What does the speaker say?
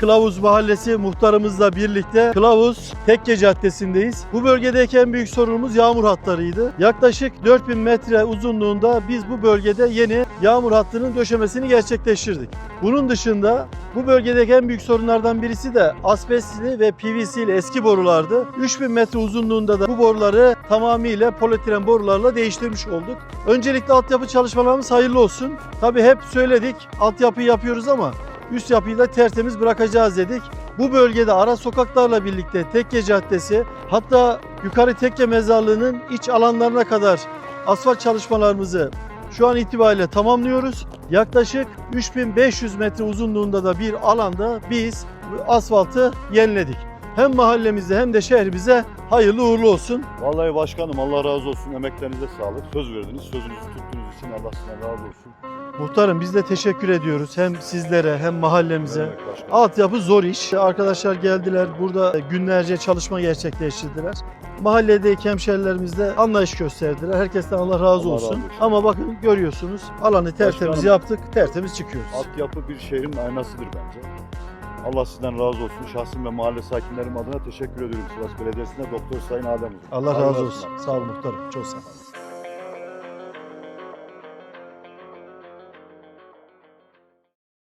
Kılavuz Mahallesi muhtarımızla birlikte Kılavuz Tekke Caddesi'ndeyiz. Bu bölgedeki en büyük sorunumuz yağmur hatlarıydı. Yaklaşık 4000 metre uzunluğunda biz bu bölgede yeni yağmur hattının döşemesini gerçekleştirdik. Bunun dışında bu bölgedeki en büyük sorunlardan birisi de asbestli ve PVC'li eski borulardı. 3000 metre uzunluğunda da bu boruları tamamıyla polietilen borularla değiştirmiş olduk. Öncelikle altyapı çalışmalarımız hayırlı olsun. Tabii hep söyledik altyapı yapıyoruz ama üst yapıyı da tertemiz bırakacağız dedik. Bu bölgede ara sokaklarla birlikte Tekke Caddesi hatta yukarı Tekke Mezarlığı'nın iç alanlarına kadar asfalt çalışmalarımızı şu an itibariyle tamamlıyoruz. Yaklaşık 3500 metre uzunluğunda da bir alanda biz asfaltı yeniledik. Hem mahallemizde hem de şehrimize hayırlı uğurlu olsun. Vallahi başkanım Allah razı olsun. Emeklerinize sağlık. Söz verdiniz. Sözünüzü tuttuğunuz için Allah sizden razı olsun. Muhtarım biz de teşekkür ediyoruz hem sizlere hem mahallemize. Altyapı zor iş. Arkadaşlar geldiler burada günlerce çalışma gerçekleştirdiler. Mahalledeki hemşerilerimiz de anlayış gösterdiler. Herkesten Allah razı Allah razı olsun. olsun. Ama bakın görüyorsunuz alanı tertemiz Başkanım. yaptık, tertemiz çıkıyoruz. Altyapı bir şehrin aynasıdır bence. Allah sizden razı olsun. Şahsım ve mahalle sakinlerim adına teşekkür ediyorum Sivas Belediyesi'ne Doktor Sayın Adem. Allah razı olsun. Sağ olun muhtarım. Çok sağ olun.